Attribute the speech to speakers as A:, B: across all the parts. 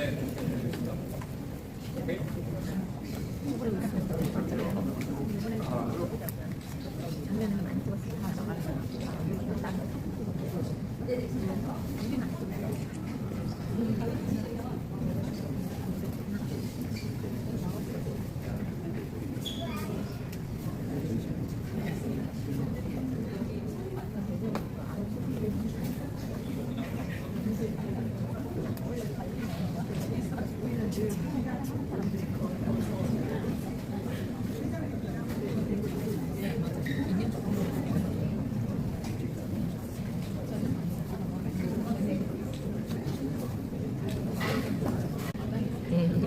A: 음,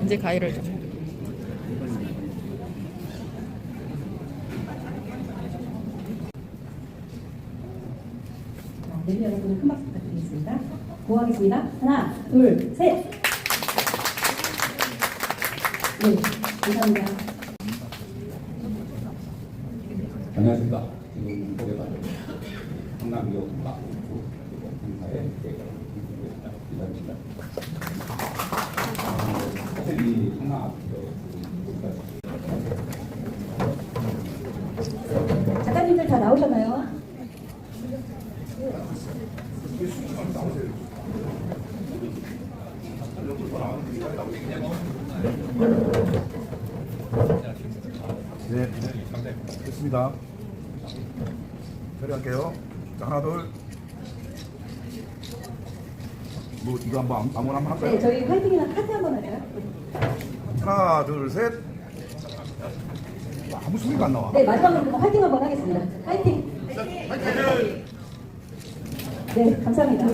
A: 이제 가위를 좀.
B: 네, 여러분들 큰 박수 부탁드리겠습니다. 고하겠습니다. 하나, 둘, 셋. 네, 감사합니다.
C: 안녕하십니까. 지금 보게가 성남역 막구 행사에 앞에서
B: 작가님들 다 나오셨나요?
D: 네, 됐습니다. 처리할게요. 자, 하나, 둘. 뭐, 이거 한번 아무- 아무나 한번
B: 네,
D: 할까요?
B: 저희 화이팅이나 카트 한번 할까요?
D: 하나, 둘, 셋. 와, 아무 소리가 안 나와.
B: 네, 마지막으로 화이팅 한번 하겠습니다. 화이팅! 네, 감사합니다.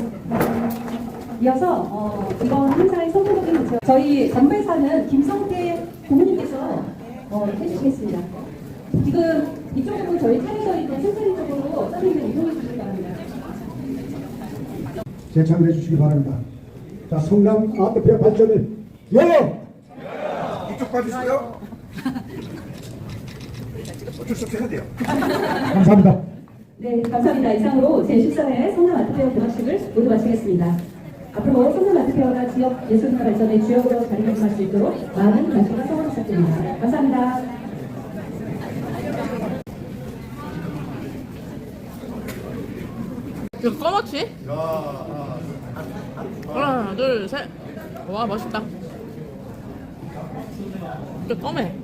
B: 이어서 어, 이번 행사의 선도적인 모습 저희 건배사는 김성태 고모님께서 어, 해주시겠습니다. 지금 이쪽 부분 저희 차례저희도 센터리 쪽으로 선생님들 이동해 주시기 바랍니다.
E: 재참여해 주시기 바랍니다. 자, 성남 아트페어 발전을 여!
D: 이쪽 봐주시고요. 어쩔 수 없이 해야 돼요.
E: 감사합니다.
B: 네, 감사합니다. 이상으로 제14회 성남 아트페어 개막식을 모두 마치겠습니다. 앞으로 성남 아트페어가 지역 예술문화 발전의 주역으로 자리매김할 수 있도록 많은 관심과 성원 부탁드립니다. 감사합니다.
A: 이거 꺼놓지? 하나, 둘, 셋. 와, 멋있다. 이게 검해.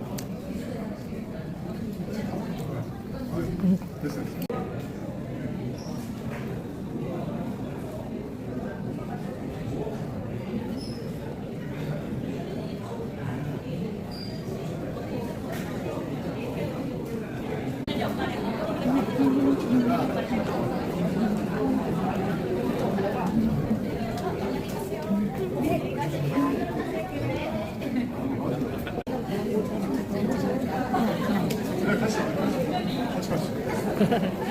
A: もしもし。